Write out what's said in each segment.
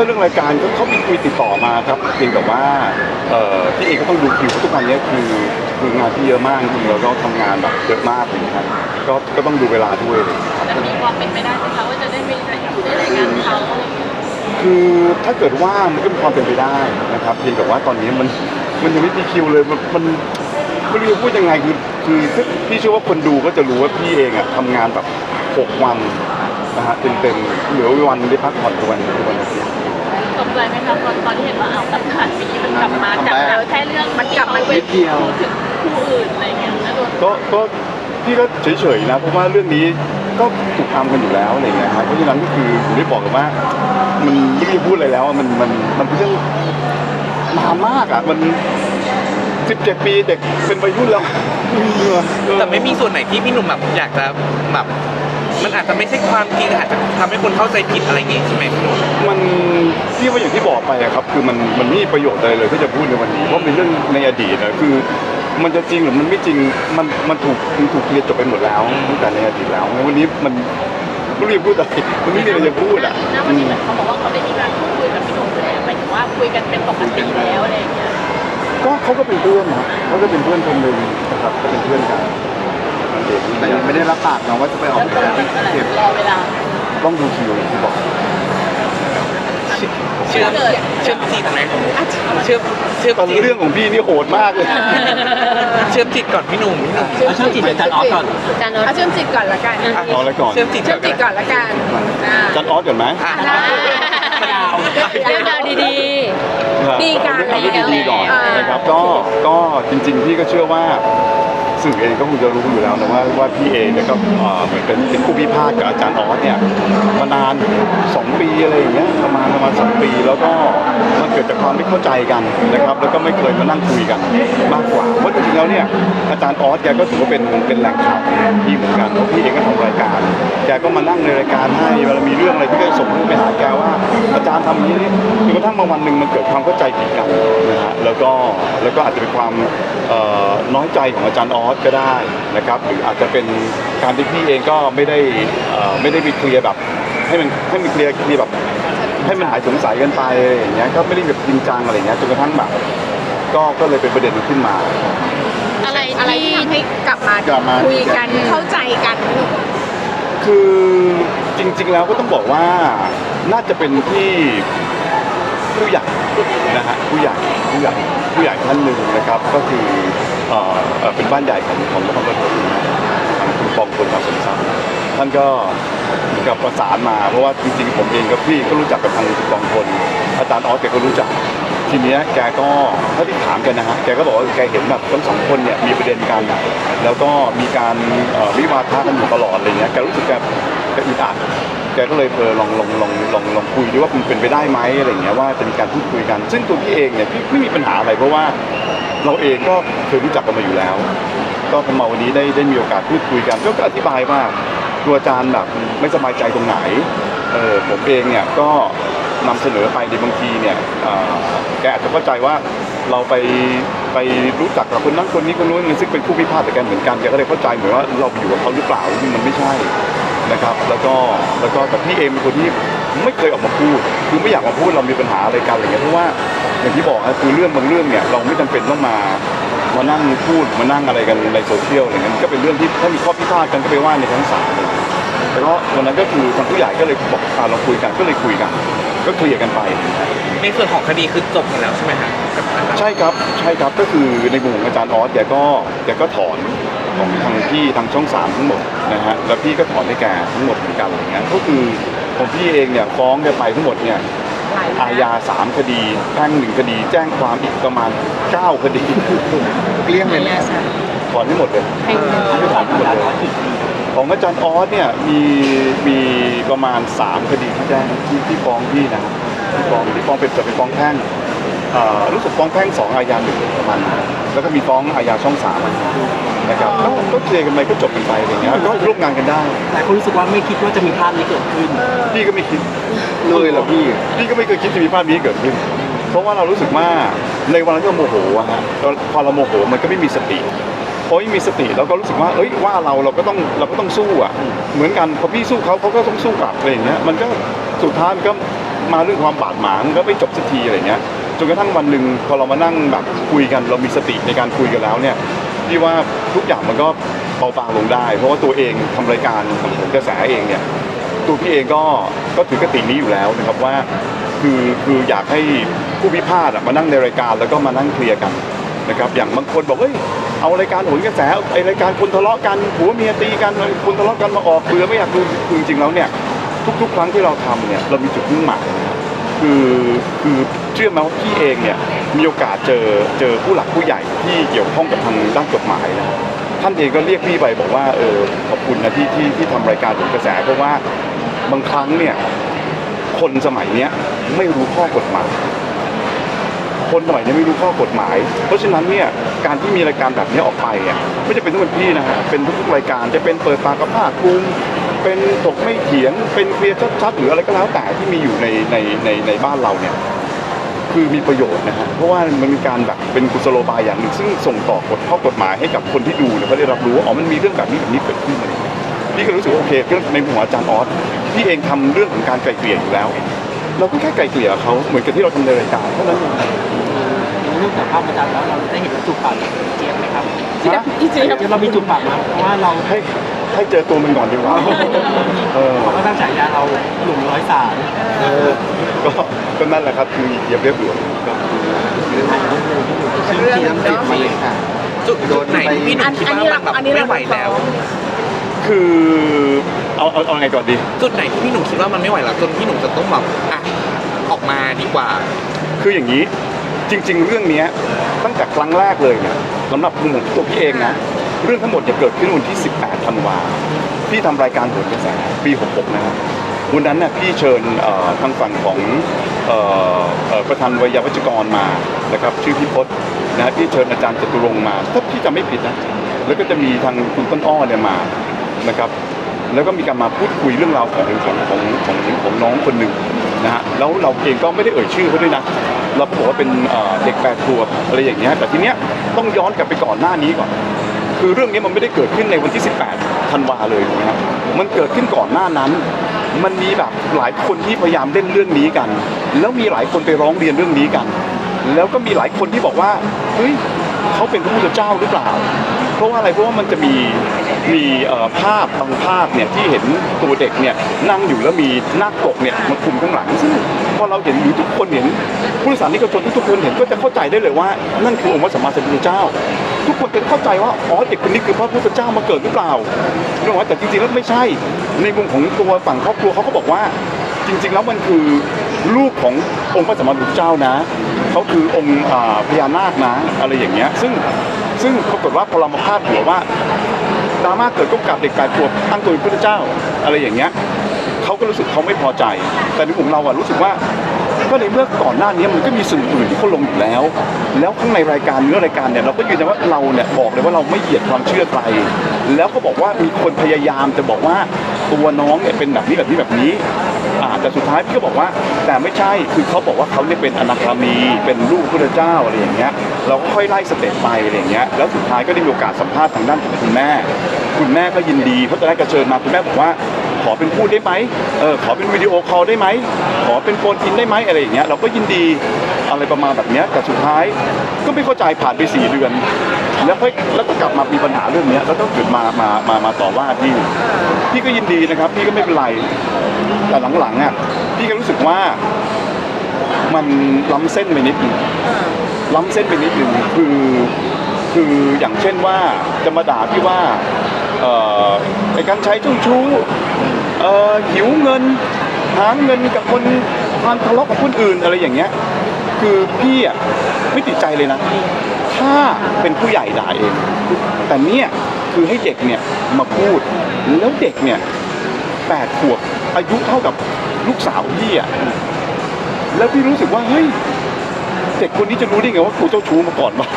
ถ้าเรื่องรายการก็เขามีคุยติดต่อมาครับเพียงแต่ว่าเอ่อพี่เองก็ต้องดูคิวเพราะทุกวันนี้คือคืองานที่เยอะมากจริงๆแล้วก็ทำงานแบบเยอะมากเลยนะครับก็ก็ต้องดูเวลาด้วยเลยจะมีความเป็นไปได้ไหมคะว่าจะได้มีรายการได้รายงานเขาอะไรอย่างเงี้ยคือถ้าเกิดว่ามันก็มีความเป็นไปได้นะครับเพียงแต่ว่าตอนนี้มันมันยังไม่มีคิวเลยมันมันไม่รู้จะพูดยังไงคือคือถ้าพี่เชื่อว่าคนดูก็จะรู้ว่าพี่เองอะทำงานแบบหกวันนะฮะเต็มๆเหลือวันได้พักผ่อนทุกวันทุกวันอาทิตย์ ตกใจไหมคะตอนตอนที่เห็นว่าเอาตัดขาดปีมันกลับมาจากแบบแค่เรื่องมันกลับมาเป็นพูดถึงคู่อื่นอะไรอย่างเงี้ยแล้วโดนก็ก็พี่ก็เฉยๆนะเพราะว่าเรื่องนี้ก็ถูกทำกันอยู่แล้วอะไรอย่างเงี้ยครับเพราะฉะนั้นก็คือผมได้บอกกันว่า มันไม่ได้พูดอะไรแล้วอะมันมันมันเป็นเรื่องนานมากอะมันสิบเจ็ดปีเด็กเป็นวัยรุ่นแล้วเออแต่ไม่มีส่วนไหนที่พี่หนุ่มแบบอยากจะแบบ มันอาจจะไม่ใช่ความจริงอาจจะทำให้คนเข้าใจผิดอะไรอย่างงี้ใช่ไหมพี่หนุ่ม มันพี่ว่าอย่างที่บอกไปอะครับคือมันมันไม่มีประโยชน์อะไรเลยที่จะพูดในวันนี้เพราะเป็นเรื่องในอดีตนะคือ มันจะจริงหรือมันไม่จริงมันมันถูกมันถูกเคลียร์จบไปหมดแล้วตั้งแต่ในอดีตแล้วงั้นวันนี้มันไม่รู้จะพูดอะไรมันไม่มีอะไรจะพูดอะณวันนี้เหมือนเขาบอกว่าเขาได้มีการพูดคุยกับพี่หนุ่มแล้วหมายถึงว่าคุยกันเป็นปกติแล้วอะไรอย่างเงี้ย ก็เขาก็เป็นเพื่อนนะเขาก็เป็นเพื่อนคนหนึ่งนะครับก็เป็นเพื่อนกันนั่นเอง แต่ยังไม่ได้รับปากน้องว่าจะไปออกแล้วรานเก็บรอเวลาต้องดูคิวอย่างที่บอกเชื่อมเชื่อมจิตไหมเชื่อมเชื่อมตอนจิตเรื่องของพี่นี่โหดมากเลยเชื่อมจิตก่อนพี่หนุ่มพี่หนุ่มเอาช่างจิตเดี๋ยวจันออฟก่อนจานเอาเชื่อมจิตก่อนละกันเอาอะก่อนเชื่อมจิตเชื่อมจิตก่อนละกันจันออสก่อนไหมเรื่องราวดีๆดีกันเอาเรื่องแล้วนะครับก็ก็จริงๆพี่ก็เชื่อว่า สื่อเองก็คงจะรู้อยู่แล้วนะว่าว่าพี่เองเนี่ยก็เหมือนเป็นเป็นผู้พิพาทกับอาจารย์ออสเนี่ยมานานสองปีอะไรอย่างเงี้ยประมาณประมาณสองปี แล้วก็มันเกิดจากความไม่เข้าใจกันนะครับ แล้วก็ไม่เคยมานั่งคุยกันมากกว่าเพราะจริงๆแล้วเนี่ยอาจารย์ออสแกก็ถือว่าเป็นเป็นแหล่งข่าวของพี่เหมือนกันเพราะพี่เองก็ทำรายการแกก็มานั่งในรายการให้เวลามีเรื่องอะไรพี่ก็ส่งรูปไปหาแกว่า อาจารย์ทำอย่างนี้จนกระทั่งมาวันหนึ่งมันเกิดความเข้าใจผิดกันนะฮะแล้วก็แล้วก็อาจจะเป็นความน้อยใจของอาจารย์ออสก็ได้นะครับหรืออาจจะเป็นการที่พี่เองก็ไม่ได้ไม่ได้มีเคลียร์แบบ ให้มันให้มันเคลียร์เคลียร์แบบ ให้มันหายสงสัยกันไปอะไรอย่างเงี้ยก็ไม่ได้แบบจริงจังอะไรเงี้ยจนกระทั่งแบบก็ก็เลยเป็นประเด็นขึ้นมาอะไรอะไรที่ทำให้กลับมากลับมาคุยกันเข้าใจกัน คือจริง ๆ แล้วก็ต้องบอกว่าน่าจะเป็นที่ผู้ใหญ่นะฮะผู้ใหญ่ผู้ใหญ่ผู้ใหญ่ท่านหนึ่งนะครับ ก็คือ เอ่อเอ่อเป็นบ้านใหญ่ของของนครปฐมทางคุณปองพลมาสมทรัพย์ท่านก็เหมือนกับประสานมาเพราะว่าจริงๆผมเองกับพี่ก็รู้จักกับทางคุณปองพลอาจารย์ออสแกก็รู้จัก ทีเนี้ยแกก็เท่าที่ถามกันนะฮะแกก็บอกว่าแกเห็นแบบทั้งสองคนเนี่ยมีประเด็นกันแล้วก็มีการเอ่อวิวาทะกันอยู่ตลอดอะไรเงี้ยแกรู้สึกแกแกอึดอัดแกก็เลยเออลองลองลองลองลอง ว่ามันเป็นไปได้ไหมอะไรเงี้ยว่าจะมีการพูดคุยกัน ซึ่งตัวพี่เองเนี่ยพี่ไม่มีปัญหาอะไรเพราะว่าเราเองก็เคยรู้จักกันมาอยู่แล้ว ก็พอมาวันนี้ได้ได้มีโอกาสพูดคุยกันก็อธิบายว่าตัวอาจารย์แบบไม่สบายใจตรงไหนเออผมเองเนี่ยก็นำเสนอไปในบางทีเนี่ยแกอาจจะเข้าใจว่าเราไปไปรู้จักกับคนนั้นคนนี้คนนู้นซึ่งเป็นผู้พิพาทแต่กันเหมือนกันแกก็เลยเข้าใจเหมือนว่าเราอยู่กับเขาหรือเปล่าซึ่มันไม่ใช่นะครับ แล้วก็แล้วก็แต่พี่เองเป็นคนที่ ไม่เคยออกมาพูดคือไม่อยากมาพูดเรามีปัญหาอะไรกันอะไรเงี้ยเพราะว่าอย่างที่บอกนะคือเรื่องบางเรื่องเนี่ยเราไม่จำเป็นต้องมามานั่งพูดมานั่งอะไรกันในโซเชียลอะไรเงี้ยมันก็เป็นเรื่องที่ถ้ามีข้อพิพาทกันก็ไปว่าในชั้นศาลเลยแต่ก็วันนั้นก็คือทางผู้ใหญ่ก็เลยบอกอ่าเราคุยกันก็เลยคุยกัน ก็เคลียร์กันไปในส่วนของคดีคือจบหมดแล้วใช่ไหมฮะกับอาจารย์ใช่ครับใช่ครับก็คือในมุมของอาจารย์ออสแกก็แกก็ถอนของทางพี่ทางช่องสามทั้งหมดนะฮะแล้วพี่ก็ถอนให้แกทั้งหมดเหมือนกันอะไรเงี้ยก็คือ ของพี่เองเนี่ยฟ้องแกไปทั้งหมดเนี่ยอาญาสามคดีแพ่งหนึ่งคดี แจ้งความอีกประมาณเก้าคดีเกลี้ยงเลยนะถอนให้หมดเลยไม่ถอนให้หมดเลยของอาจารย์ออสเนี่ยมีมีประมาณ3คดีที่แจ้งที่ที่ฟ้องพี่นะครับที่ฟ้องที่ฟ้องเป็นจะเป็นฟ้องแพ่งเอ่อรู้สึกฟ้องแพ่งสองอาญาหนึ่งประมาณนั้น แล้วก็มีฟ้องอาญาช่องสามนะครับก็ก็เคลียร์กันไปก็จบกันไปอะไรเงี้ยก็ร่วมงานกันได้หลายคนรู้สึกว่าไม่คิดว่าจะมีภาพนี้เกิดขึ้น พี่ก็ไม่คิดเลยเหรอพี่พี่ก็ไม่เคยคิดจะมีภาพนี้เกิดขึ้น เพราะว่าเรารู้สึกว่าในวันนั้นที่เราโมโหอะฮะเราพอเราโมโหมันก็ไม่มีสติพอไม่มีสติเราก็รู้สึกว่าเอ้ยว่าเราเราก็ต้องเราก็ต้องสู้อะเหมือนกันพอพี่สู้เขาเขาก็ต้องสู้กลับอะไรอย่างเงี้ยมันก็สุดท้ายมันก็มาเรื่องความบาดหมางก็ไม่จบสักทีอะไรเงี้ย จนกระทั่งวันหนึ่งพอเรามานั่งแบบคุยกันเรามีสติในการคุยกันแล้วเนี่ยพี่ว่าทุกอย่างมันก็เบาบางลงได้ เพราะว่าตัวเองทำรายการทำผลกระแสเองเนี่ยตัวพี่เองก็ก็ถือกตินี้อยู่แล้วนะครับว่าคือคืออยากให้ผู้พิพาทอะมานั่งในรายการแล้วก็มานั่งเคลียร์กันนะครับอย่างบางคนบอกเอ้ยเอารายการโหนกระแสไอรายการคนทะเลาะกันผัวเมียตีกันคนทะเลาะกันมาออกเบื่อไม่อยากดูจริงๆแล้วเนี่ยทุกๆ ครั้งที่เราทำเนี่ยเรามีจุดมุ่งหมาย คือคือเชื่อไหมว่าพี่เองเนี่ยมีโอกาสเจอเจอผู้หลักผู้ใหญ่ที่เกี่ยวข้องกับทางด้านกฎหมายนะท่านเองก็เรียกพี่ไปบอกว่าเออขอบคุณนะที่ที่ที่ทำรายการผลกระแสเพราะว่าบางครั้งเนี่ยคนสมัยเนี้ยไม่รู้ข้อกฎหมาย คนสมัยนี้ไม่รู้ข้อกฎหมาย เพราะฉะนั้นเนี่ยการที่มีรายการแบบนี้ออกไปอะไม่จะเป็นต้องเป็นพี่นะฮะเป็นทุกๆรายการจะเป็นเปิดปากกับภาคภูมิ เป็นถกไม่เถียง เป็นเคลียร์ชัดๆหรืออะไรก็แล้วแต่ที่มีอยู่ในในในในบ้านเราเนี่ยคือมีประโยชน์นะฮะเพราะว่ามันมีการแบบเป็นกุศโลบายอย่างหนึ่งซึ่งส่งต่อกฎข้อกฎหมายให้กับคนที่ดูเนี่ยเขาได้รับรู้ว่าอ๋อมันมีเรื่องแบบนี้แบบนี้เกิดขึ้นอะไรอย่างเงี้ยพี่ก็รู้สึกว่าโอเคเรื่องในมุมของอาจารย์ออสพี่เองทำเรื่องของการไกลเกลี่ยอยู่แล้ว เราก็แค่ไกลเกลี่ยเขาเหมือนกับที่เราทำในรายการเท่านั้นเองเรื่องจากภาพอาจารย์แล้วเราได้เห็นจูบปากกับเจี๊ยบไหมครับฮะจริงเจี๊ยบเรามีจูบปากมาเพราะว่าเรา ให้ให้เจอตัวมันก่อนดีกว่าเออเขาก็ตั้งฉายาเราหนุ่มร้อยสารเออก็ก็นั่นแหละครับคือเหยียบเรียบด่วนครับเรื่องหนึ่งเนาะมาเลยค่ะจุดจุดไหนที่พี่หนุ่มคิดว่ามันแบบอันนี้ไม่เราไหวแล้ว คือเอาเอาเอาไงก่อนดีจุดไหนที่พี่หนุ่มคิดว่ามันไม่ไหวแล้วจนพี่หนุ่มจะต้องแบบอะออกมาดีกว่า คืออย่างนี้จริง ๆ เรื่องเนี้ยตั้งแต่ครั้งแรกเลยเนี่ยสำหรับมุมของตัวพี่เองนะ เรื่องทั้งหมดจะเกิดขึ้นวันที่ 18 ธันวาพี่ทำรายการโหนกระแสปี 66 นะครับวันนั้นน่ะพี่เชิญทางฝั่งของออประธานวิยาวัจกรมานะครับชื่อพี่พศนะฮะพี่เชิญอาจารย์จตุรงมาถ้าพี่จำไม่ผิดนะแล้วก็จะมีทางคุณต้นอ้อเนี่ยมานะครับแล้วก็มีการมาพูดคุยเรื่องราวของของของของของน้องคนหนึ่งนะฮะแล้วเราเองก็ไม่ได้เอ่ยชื่อเขาด้วยนะเราก็บอกว่าเป็นเอ่อเด็กแปดขวบอะไรอย่างเงี้ยแต่ทีเนี้ยต้องย้อนกลับไปก่อนหน้านี้ก่อน คือเรื่องนี้มันไม่ได้เกิดขึ้นในวันที่ 18 ธันวาเลยถูกไหมครับ มันเกิดขึ้นก่อนหน้านั้น มันมีแบบหลายคนที่พยายามเล่นเรื่องนี้กัน แล้วมีหลายคนไปร้องเรียนเรื่องนี้กัน แล้วก็มีหลายคนที่บอกว่าเฮ้ยเขาเป็นพระพุทธเจ้าหรือเปล่า เพราะว่าอะไร เพราะว่ามันจะมีมีภาพบางภาพเนี่ยที่เห็นตัวเด็กเนี่ยนั่งอยู่แล้วมีหน้าปกเนี่ยมาคุมข้างหลังซึ่งพอเราเห็นหรือทุกคนเห็นผู้สานิกชนทุกคนเห็นก็จะเข้าใจได้เลยว่า นั่นคือองค์พระสัมมาสัมพุทธเจ้า ทุกคนจะเข้าใจว่าอ๋อเด็กคนนี้คือพระพุทธเจ้ามาเกิดหรือเปล่าเรื่องว่าแต่จริงๆแล้วไม่ใช่ ในมุมของตัวฝั่งครอบครัวเขาก็บอกว่าจริง ๆ แล้วมันคือลูกขององค์พระสัมมาสัมพุทธเจ้านะเขาคือองค์พญานาคนะ อะไรอย่างเงี้ย ซึ่งซึ่งปรากฏว่าพอเรามาพาดหัวว่าดราม่าเกิดก็กลับเด็กแปดขวบตั้งตัวเป็นพระพุทธเจ้า อะไรอย่างเงี้ยเขาก็รู้สึกเขาไม่พอใจ แต่ในกลุ่มเราอะรู้สึกว่า ก็ในเมื่อก่อนหน้านี้มันก็มีสื่ออื่นที่เขาลงอยู่แล้ว แล้วข้างในรายการเนื้อรายการเนี่ยเราก็ยืนยันว่าเราเนี่ยบอกเลยว่าเราไม่เหยียดความเชื่อใครแล้วก็บอกว่ามีคนพยายามจะบอกว่าตัวน้องเนี่ยเป็นแบบนี้แบบนี้แบบนี้อ่าแต่สุดท้ายพี่ก็บอกว่า แต่ไม่ใช่คือเขาบอกว่าเขาเนี่ยเป็นอนาคามีเป็นลูกพระเจ้าอะไรอย่างเงี้ยเราก็ค่อยไล่สเต็ปไปอะไรอย่างเงี้ยแล้วสุดท้ายก็ได้มีโอกาสสัมภาษณ์ทางด้านของคุณแม่ คุณแม่ก็ยินดีเพราะตอนแรกก็เชิญมาคุณแม่บอกว่า ขอเป็นพูดได้ไหมเออขอเป็นวิดีโอคอลได้ไหมขอเป็นโฟนอินได้ไหมอะไรอย่างเงี้ยเราก็ยินดีอะไรประมาณแบบเนี้ยแต่สุดท้ายก็ไม่เข้าใจผ่านไปสี่เดือน แล้วค่อยแล้วก็กลับมามีปัญหาเรื่องเนี้ยแล้วก็เกิดมามามามาต่อว่าพี่พี่ก็ยินดีนะครับ พี่ก็ไม่เป็นไรแต่หลังๆอะพี่ก็รู้สึกว่ามันล้ำเส้นไปนิดนึงล้ำเส้นไปนิดนึงคือคืออย่างเช่นว่าจะมาด่าพี่ว่า เอ่อไอ้การใช้ชู้ชู้เอ่อหิวเงินหาเงินกับคนทานทะเลาะกับคนอื่นอะไรอย่างเงี้ย คือพี่อะไม่ติดใจเลยนะ ถ้าเป็นผู้ใหญ่ด่าเอง แต่เนี่ยคือให้เด็กเนี่ยมาพูด แล้วเด็กเนี่ยแปดขวบอายุเท่ากับลูกสาวพี่อะแล้วพี่รู้สึกว่าเฮ้ยเด็กคนนี้จะรู้ได้ไงว่ากูเจ้าชู้มาก่อนวะ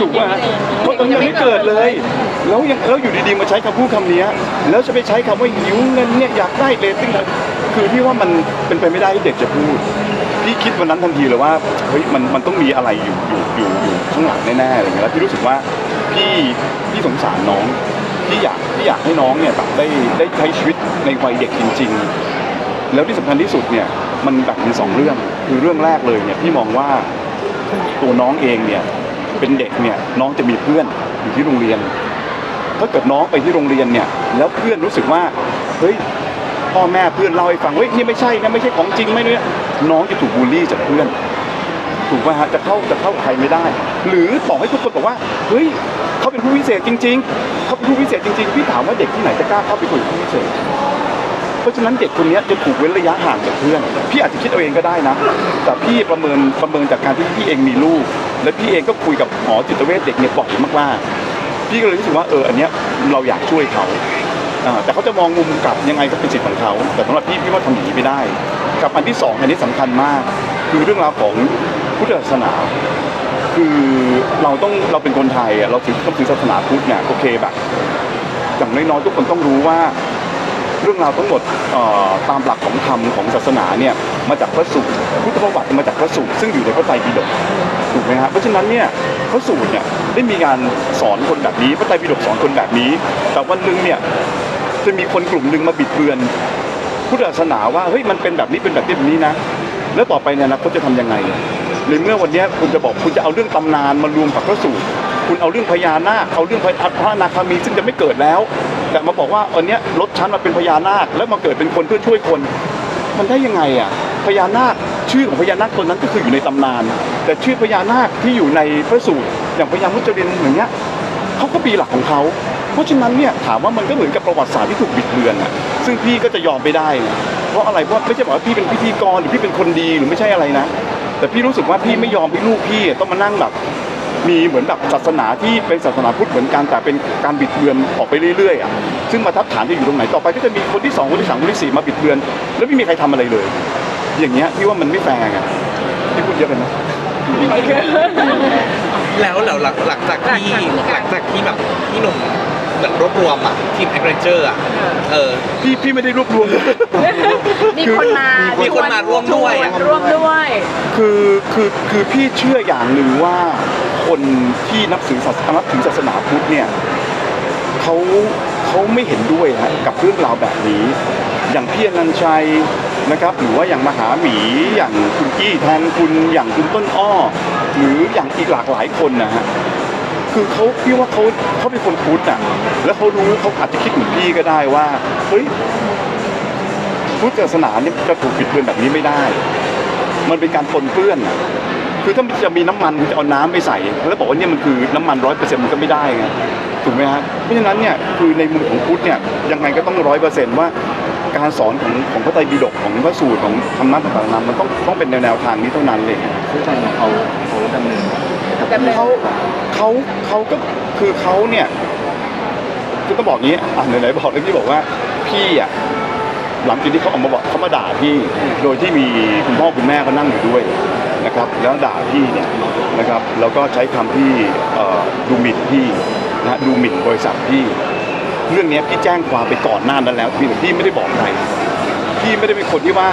ถูกป่ะฮะเพราะตอนนยังไม่เกิดเลย แล้วยังแล้วอยู่ดีๆมาใช้คำพูดคำนี้แล้วจะไปใช้คำว่าหิวเงินเนี่ยอยากได้เรตติ้งอะไรคือพี่ว่ามันเป็นไปไม่ได้ที่เด็กจะพูดพี่คิดวันนั้นทันทีเลยว่าเฮ้ยมันมันต้องมีอะไรอยู่อยู่อยู่อยู่ข้างหลังแน่ๆอะไรเงี้ยแล้วพี่รู้สึกว่าพี่พี่สงสารน้องพี่อยากพี่อยากให้น้องเนี่ยแบบได้ได้ใช้ชีวิตในวัยเด็กจริง ๆ แล้วที่สำคัญที่สุดเนี่ยมันแบ่งเป็นสองเรื่องคือเรื่องแรกเลยเนี่ยพี่มองว่าตัวน้องเองเนี่ย เป็นเด็กเนี่ยน้องจะมีเพื่อนอยู่ที่โรงเรียน ถ้าเกิดน้องไปที่โรงเรียนเนี่ยแล้วเพื่อนรู้สึกว่าเฮ้ยพ่อแม่เพื่อนเล่าให้ฟังเฮ้ยนี่ไม่ใช่นะไม่ใช่ของจริงไม่เนี่ยน้องจะถูกบูลลี่จากเพื่อน ถูกไหมฮะจะเข้าจะเข้าใครไม่ได้ หรือบอกให้ทุกคนบอกว่าเฮ้ยเขาเป็นผู้พิเศษจริง ๆเขาเป็นผู้พิเศษจริงๆพี่ถามว่าเด็กที่ไหนจะกล้าเข้าไปคุยกับผู้พิเศษ ราะฉะนั้นเด็กคนนี้จะถูกเว้นระยะห่างจากเพื่อน พี่อาจจะคิดเอาเองก็ได้นะ แต่พี่ประเมินประเมินจากการที่พี่เองมีลูก และพี่เองก็คุยกับหมอจิตเวชเด็กเนี่ยบ่อยมากๆพี่ก็เลยรู้สึกว่าเอออันเนี้ยเราอยากช่วยเขาแต่เขาจะมองมุมกลับยังไงก็เป็นสิทธิ์ของเขา แต่สำหรับพี่พี่ว่าทำอย่างนี้ไม่ได้ กับอันที่สองอันนี้สำคัญมาก คือเรื่องราวของพุทธศาสนาคือเราต้องเราเป็นคนไทยอะเราถือต้องถือศาสนาพุทธเนี่ยโอเคแบบอย่างน้อยๆทุกคนต้องรู้ว่า เรื่องราวทั้งหมดตามหลักของธรรมของศาสนาเนี่ยมาจากพระสูตรพุทธประวัติมาจากพระสูตรซึ่งอยู่ในพระไตรปิฎกถูกไหมฮะเพราะฉะนั้นเนี่ยพระสูตรเนี่ยได้มีการสอนคนแบบนี้ พระไตรปิฎกสอนคนแบบนี้ แต่วันหนึ่งเนี่ยจะมีคนกลุ่มหนึ่งมาบิดเบือนพุทธศาสนาว่าเฮ้ยมันเป็นแบบนี้เป็นแบบนี้แบบนี้นะ แล้วต่อไปเนี่ยนะเขาจะทำยังไงในเมื่อวันเนี้ยคุณจะบอกคุณจะเอาเรื่องตำนานมารวมกับพระสูตรคุณเอาเรื่องพญานาคเอาเรื่องพระพระอนาคามีซึ่งจะไม่เกิดแล้ว แต่มาบอกว่าอันเนี้ยลดชั้นมาเป็นพญานาคแล้วมาเกิดเป็นคนเพื่อช่วยคน มันได้ยังไงอะพญานาคชื่อของพญานาคตนนั้นก็คืออยู่ในตำนาน แต่ชื่อพญานาคที่อยู่ในพระสูตรอย่างพญามุจรินอย่างเงี้ยเขาก็มีหลักของเขาเพราะฉะนั้นเนี่ยถามว่ามันก็เหมือนกับประวัติศาสตร์ที่ถูกบิดเบือนอะซึ่งพี่ก็จะยอมไม่ได้เพราะอะไรเพราะไม่ใช่บอกว่าพี่เป็นพิธีกรหรือพี่เป็นคนดีหรือไม่ใช่อะไรนะ แต่พี่รู้สึกว่าพี่ไม่ยอมให้ลูกพี่ต้องมานั่งแบบ มีเหมือนแบบศาสนาที่เป็นศาสนาพุทธเหมือนกันแต่เป็นการบิดเบือนออกไปเรื่อยๆอะซึ่งมาทับฐานจะอยู่ตรงไหนต่อไปก็จะมีคนที่สองคนที่สามคนที่สี่มาบิดเบือน แล้วไม่มีใครทำอะไรเลย อย่างเงี้ยพี่ว่ามันไม่แฟร์ไงพี่พูดเยอะไปนะแล้วแล้วหลังหลังจากที่หลังจากที่แบบพี่หนุ่มเหมือนรวบรวมอะทีมแอคเรนเจอร์อะเออพี่พี่ไม่ได้รวบรวมมีคนมามีคนมาร่วมด้วยอะร่วมด้วย คือคือคือพี่เชื่ออย่างหนึ่งว่า คนที่นับถือศาสนานับถือศาสนาพุทธเนี่ยเขาเขาไม่เห็นด้วยฮะกับเรื่องราวแบบนี้ อย่างพี่อนันต์ชัยนะครับ หรือว่าอย่างมหาหมีอย่างคุณกี้แทนคุณอย่างคุณต้นอ้อ หรืออย่างอีกหลากหลายคนนะฮะคือเขาพี่ว่าเขาเขาเป็นคนพุทธอะแล้วเขารู้เขาอาจจะคิดเหมือนพี่ก็ได้ว่าเฮ้ยพุทธศาสนาเนี่ยจะถูกปิดเบือนแบบนี้ไม่ได้ มันเป็นการปนเปื้อนอะ คือถ้าจะมีน้ำมันคุณจะเอาน้ำไปใส่แล้วบอกว่าเนี่ยมันคือน้ำมันร้อยเปอร์เซ็นต์มันก็ไม่ได้ไงถูกไหมฮะเพราะฉะนั้นเนี่ยคือในมุมของพุทธเนี่ยยังไงก็ต้องร้อยเปอร์เซ็นต์ว่าการสอนของของพระไตรปิฎกของพระสูตรของธรรมะต่างๆนั้นมันต้องต้องเป็นแนวทางนี้เท่านั้นเลยผู้ชายเขาเขาดำเนินดำเนินเขาเขาเขาก็คือเขาเนี่ยคือต้องบอกงี้อะไหนๆบอกแล้วพี่บอกว่าพี่อะหลังจากที่เขาออกมาบอกเขามาด่าพี่ โดยที่มีคุณพ่อคุณแม่เขานั่งอยู่ด้วย นะครับแล้วด่าพี่เนี่ยนะครับแล้วก็ใช้คำที่ดูหมิ่นพี่นะดูหมิ่นบริษัทพี่ เรื่องนี้พี่แจ้งความไปก่อนหน้านั้นแล้วพี่แต่พี่ไม่ได้บอกใครพี่ไม่ได้เป็นคนที่ว่า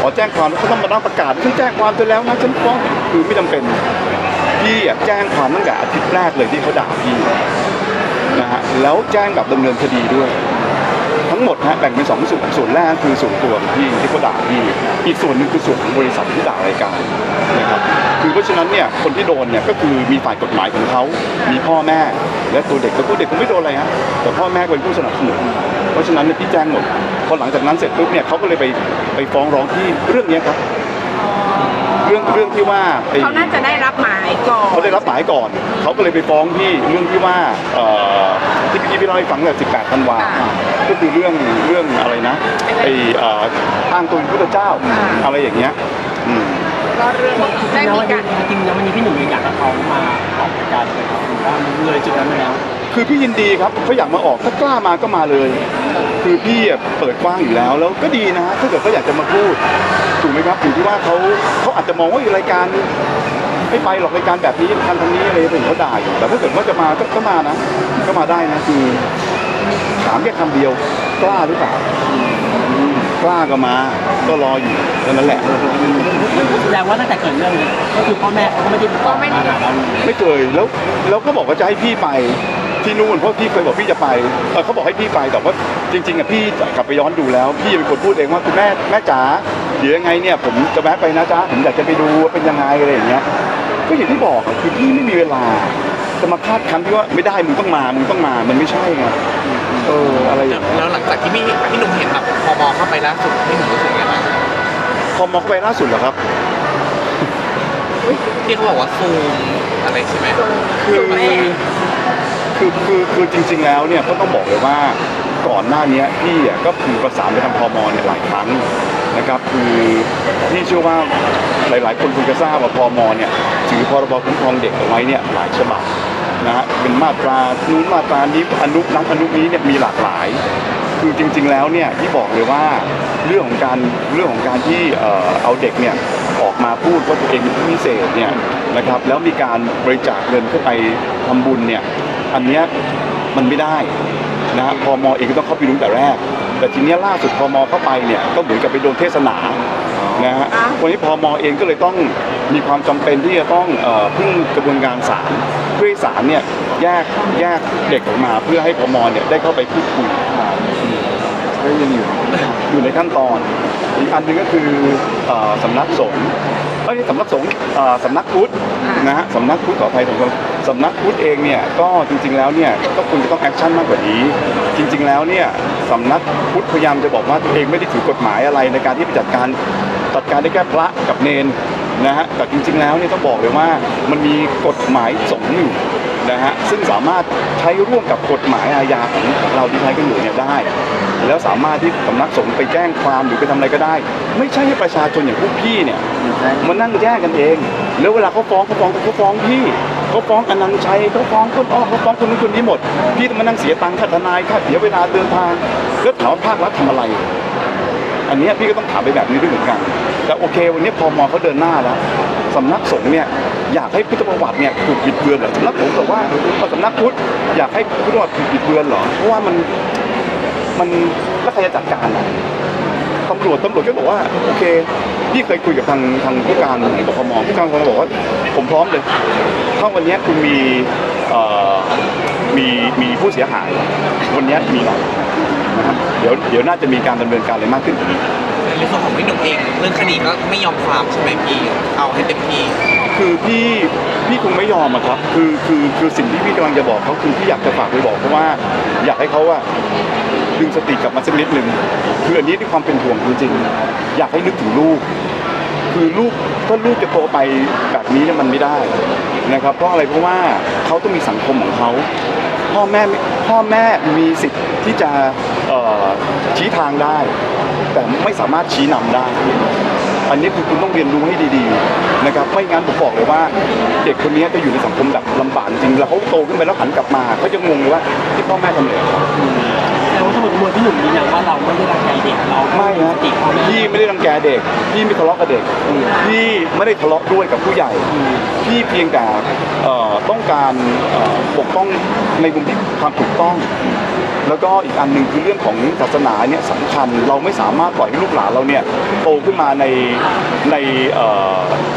ขอแจ้งความแล้วเขาต้องมานั่งประกาศฉันแจ้งความเธอแล้วนะฉันฟ้องคือไม่จำเป็นพี่แจ้งความตั้งแต่อาทิตย์แรกเลยที่เขาด่าพี่นะฮะแล้วแจ้งแบบดำเนินคดีด้วย ทั้งหมดนะฮะแบ่งเป็นสองส่วนส่วนแรกคือส่วนตัวของพี่ที่เขาด่าพี่อีกส่วนหนึ่งคือส่วนของบริษัทที่ด่ารายการนะครับคือเพราะฉะนั้นเนี่ยคนที่โดนเนี่ยก็คือมีฝ่ายกฎหมายของเขา มีพ่อแม่ และตัวเด็กแต่ตัวเด็กคงไม่โดนอะไรฮะแต่พ่อแม่เป็นผู้สนับสนุนเพราะฉะนั้นเนี่ยพี่แจ้งหมดพอหลังจากนั้นเสร็จปุ๊บเนี่ยเขาก็เลยไปไปฟ้องร้องที่เรื่องเนี้ยครับเรื่องเรื่องที่ว่าไอ้เขาน่าจะได้รับหมายก่อนเขาได้รับหมายก่อนเขาก็เลยไปฟ้องพี่เรื่องที่ว่าเอ่อ ที่พี่พี่เล่าให้ฟังตั้งแต่18ธันวาอ่าก็คือเรื่องเรื่องอะไรนะไอ้เอ่ออ้างตัวเป็นพุทธเจ้าอ่าอะไรอย่างเงี้ยอืม ก็เรื่องได้แล้วมีวันการนี้จริงๆแล้ววันนี้พี่หนุ่มยังอยากให้เขามาออกรายการเลยครับหรือว่ามันเลยจุดนั้นไปแล้ว คือพี่ยินดีครับเขาอยากมาออกถ้ากล้ามาก็มาเลย คือพี่อะเปิดกว้างอยู่แล้ว แล้วก็ดีนะฮะถ้าเกิดเขาอยากจะมาพูดถูกไหมครับอยู่ที่ว่าเขาเขาอาจจะมองว่าอีรายการ ไม่ไปหรอกรายการแบบนี้ทำทางนี้อะไรถึงเขาด่าอยู่แต่ถ้าเกิดว่าจะมาก็ก็มานะ ก็มาได้นะคือถามแค่คำเดียวกล้าหรือเปล่าอืมกล้าก็มา ก็รออยู่แค่นั้นแหละ แสดงว่าตั้งแต่เกิดเรื่องนี้ก็คือพ่อแม่เขาก็ไม่ได้ติดต่อมาหาเราเลยไม่เคยแล้วแล้วก็บอกว่าจะให้พี่ไปที่นู่นเพราะพี่เคยบอกพี่จะไปเออเขาบอกให้พี่ไปแต่ว่าจริงๆอะพี่กลับไปย้อนดูแล้ว พี่เป็นคนพูดเองว่าคุณแม่แม่จ๋าเดี๋ยวยังไงเนี่ยผมจะแวะไปนะจ๊ะผมอยากจะไปดูว่าเป็นยังไงอะไรอย่างเงี้ย ก็อย่างที่บอกอะคือพี่ไม่มีเวลาจะมาคาดคั้นที่ว่าไม่ได้มึงต้องมามึงต้องมามันไม่ใช่ไงเอออะไรอย่างเงี้ยแล้วหลังจากที่พี่พี่หนุ่มเห็นแบบพอมอเข้าไปล่าสุดพี่หนุ่มรู้สึกยังไงบ้างพอมองเข้าไปล่าสุดเหรอครับที่เขาบอกว่าซูมอะไรใช่ไหมคือคือคือคือจริง ๆ แล้วเนี่ยก็ต้องบอกเลยว่าก่อนหน้านี้พี่อะก็คือประสานไปทางพมเนี่ยหลายครั้ง นะครับคือพี่เชื่อว่าหลาย ๆ คนคงจะทราบว่าพมเนี่ยถือพรบคุ้มครองเด็กเอาไว้เนี่ยหลายฉบับนะฮะเป็นมาตรานู้นมาตรานี้อนุนั้นอนุนี้เนี่ยมีหลากหลาย คือจริง ๆ แล้วเนี่ยที่บอกเลยว่าเรื่องของการเรื่องของการที่เอาเด็กเนี่ยออกมาพูดว่าตัวเองเป็นผู้พิเศษเนี่ยนะครับแล้วมีการบริจาคเงินเข้าไปทำบุญเนี่ยอันเนี้ยมันไม่ได้นะฮะพมเองก็ต้องเข้าไปรู้แต่แรก แต่ทีเนี้ยล่าสุดพมเข้าไปเนี่ยก็เหมือนกับไปโดนเทศนานะฮะวันนี้พมเองก็เลยต้องมีความจำเป็นที่จะต้องเอ่อพึ่งกระบวนการศาลเพื่อให้ศาลเนี่ยแยกแยกเด็กออกมาเพื่อให้พมเนี่ยได้เข้าไปพูดคุย ก็ยังอยู่อยู่ในขั้นตอน อีกอันหนึงก็คือเอ่อสำนักสงฆ์ไม่ใช่สำนักสงฆ์เอ่อสำนักพุทธนะฮะสำนักพุทธขออภัยผม สำนักพุทธเองเนี่ยก็จริงๆแล้วเนี่ยก็ควรจะต้องแอคชั่นมากกว่านี้ จริง ๆแล้วเนี่ยสำนักพุทธพยายามจะบอกว่าตัวเองไม่ได้ถือกฎหมายอะไรในการที่ไปจัดการจัดการได้แค่พระกับเนนนะฮะแต่จริง ๆแล้วเนี่ยต้องบอกเลยว่ามันมีกฎหมายสงฆ์อยู่นะฮะซึ่งสามารถใช้ร่วมกับกฎหมายอาญาของเราที่ใช้กันอยู่เนี่ยได้ แล้วสามารถที่สำนักสงฆ์ไปแจ้งความหรือไปทำอะไรก็ได้ ไม่ใช่ให้ประชาชนอย่างพวกพี่เนี่ยมานั่งแยกกันเอง แล้วเวลาเขาฟ้องเขาฟ้องเขาฟ้องพี่ เขาฟ้องอนันต์ชัยเขาฟ้องคนอ้อเขาฟ้องคนนู้นคนนี้หมด พี่ต้องมานั่งเสียตังค่าทนายค่าเสียเวลาเดินทางแล้วถามภาครัฐทำอะไร อันนี้พี่ก็ต้องถามไปแบบนี้ด้วยเหมือนกันแต่โอเควันนี้พอมอเขาเดินหน้าแล้วสำนักสงฆ์เนี่ยอยากให้พุทธประวัติเนี่ยถูกบิดเบือนเหรอสำนักสงฆ์บอกว่าสำนักพุทธอยากให้พุทธประวัติถูกบิดเบือนเหรอเพราะว่ามันมันแล้วใครจะจัดการอะตำรวจตำรวจก็บอกว่าโอเค พี่เคยคุยกับทางทางผู้การปคมผู้การปคมบอกว่าผมพร้อมเลยถ้าวันเนี้ยคุณมีเอ่อมีมีผู้เสียหาย วันเนี้ยมีหน่อยนะครับเดี๋ยวเดี๋ยวน่าจะมีการดำเนินการอะไรมากขึ้นกว่านี้ในส่วนของพี่หนุ่มเองเรื่องคดีก็ไม่ยอมความใช่ไหมพี่เอาให้เต็มที่คือพี่พี่คงไม่ยอมอะครับ คือคือคือสิ่งที่พี่กำลังจะบอกเขาคือพี่อยากจะฝากไปบอกเพราะว่า อยากให้เขาอะ ดึงสติกลับมาสักนิดหนึ่งคืออันนี้ด้วยความเป็นห่วงจริงๆ อยากให้นึกถึงลูก คือลูกถ้าลูกจะโตไปแบบนี้เนี่ยมันไม่ได้นะครับ เพราะอะไรเพราะว่าเขาต้องมีสังคมของเขาพ่อแม่พ่อแม่มีสิทธิ์ที่จะชี้ทางได้ แต่ไม่สามารถชี้นำได้ อันนี้คือคุณต้องเรียนรู้ให้ดีๆนะครับไม่งั้นผมบอกเลยว่า เด็กคนนี้จะอยู่ในสังคมแบบลำบากจริงแล้วเขาโตขึ้นไปแล้วหันกลับมาเขาจะงงเลยว่าที่พ่อแม่ทำอะไร กับเขาแต่ว่าทั้งหมดทั้งมวลพี่หนุ่มยืนยันว่าเราไม่ได้รังแกเด็กเราไม่สนะติพ่อแม่พี่ไม่ได้รังแกเด็กพี่ไม่ทะเลาะกับเด็กพี่ไม่ได้ทะเลาะด้วยกับผู้ใหญ่พี่เพียงแต่เอ่อต้องการเอ่อปกป้องในมุมที่ความถูกต้อง แล้วก็อีกอันหนึ่งคือเรื่องของศาสนาเนี่ยสำคัญเราไม่สามารถปล่อยให้ลูกหลานเราเนี่ยโตขึ้นมาในในเอ่อ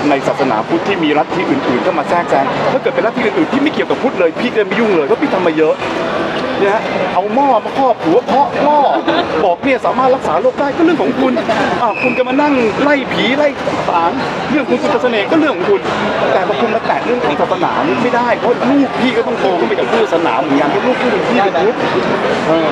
ในศาสนาพุทธที่มีลัทธิอื่นๆเข้ามาแทรกแซงถ้าเกิดเป็นลัทธิอื่นๆที่ไม่เกี่ยวกับพุทธเลยพี่ก็ไม่ยุ่งเลยเพราะพี่ทำมาเยอะเนะฮะเอาหม้อมาครอบหัวเพาะหม้อบอกเนี่ยสามารถรักษาโรคได้ก็เรื่องของคุณอ่าคุณจะมานั่งไล่ผีไล่สางเรื่องคุณคุณจะเสน่ห์ก็เรื่องของคุณ แต่พอคุณมาแตะเรื่องของศาสนาไม่ได้เพราะลูกพี่ก็ต้องโตขึ้นไปกับผู้ศาสนาเหมือนกันที่ลูกพี่เป็นพี่เป็นพุทธเออ